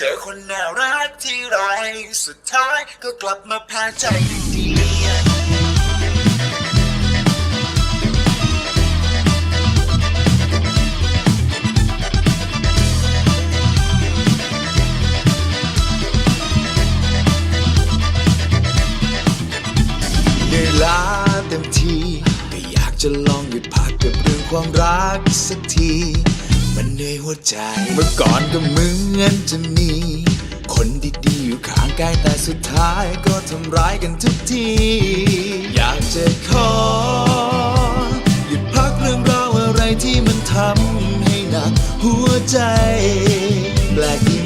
เจอคนน่ารักที่ไรสุดท้ายก็กลับมาแพ้ใจอยู่ดีเหนื่อยล้าเต็มทีก็อยากจะลองหยุดพักกับเรื่องความรักสักที มันเหนื่อยหัวใจ เมื่อก่อนก็เหมือนจะมี คนดีๆอยู่ข้างกายแต่สุดท้ายก็ทำร้ายกันทุกที อยากจะขอ หยุดพักเรื่องราวอะไรที่มันทำให้หนักหัวใจ แปลกดี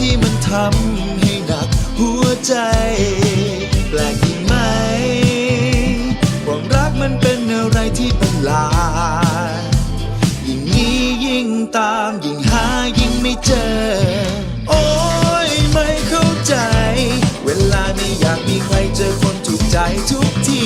ที่มันทำให้หนักหัวใจ แปลกดีไหมความรักมันเป็นอะไรที่ประหลาดยิ่งนี้ยิ่งตามยิ่งหายิ่งไม่เจอ โอ้ยไม่เข้าใจ เวลาไม่อยากมีใครเจอคนถูกใจทุกที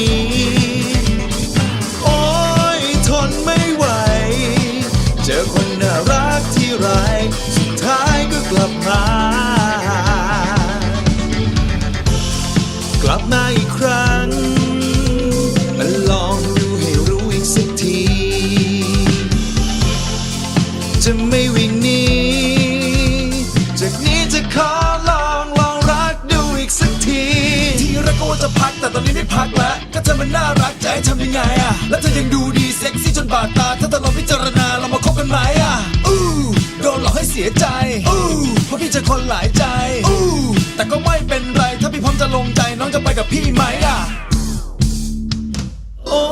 อนนี้ไม่พักแล้วก็เธอมันน่ารักจะให้ทำยังไงอะแล้วเธอยังดูดีเซ็กซี่จนบาดตา ถ้าแต่เราพิจารณาเรามาคบกันไหมอะอู้โดนหลอกให้เสียใจอู้เพราะพี่เจะคนหลายใจอู้แต่ก็ไม่เป็นไรถ้าพี่พร้อมจะลงใจน้องจะไปกับพี่ไหมอะโอ้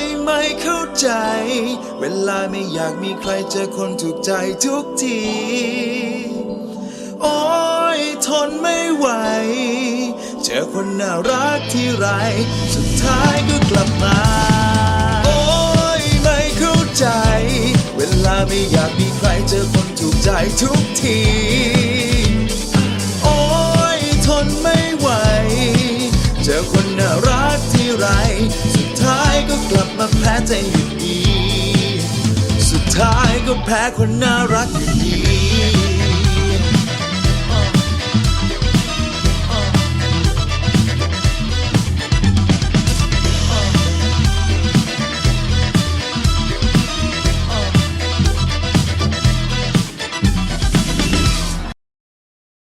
ยไม่เข้าใจ เวลาไม่อยากมีใครเจอคนถูกใจทุกที โอ้ยทนไม่ไหว เจอคนน่ารักที่ไร สุดท้ายก็กลับมา โอ้ยไม่เข้าใจ เวลาไม่อยากมีใครเจอคนถูกใจทุกที โอ้ยทนไม่ไหว เจอคนน่ารักที่ไร สุดท้ายก็กลับมาแพ้ใจอยู่ดี สุดท้ายก็แพ้คนน่ารักอยู่ดี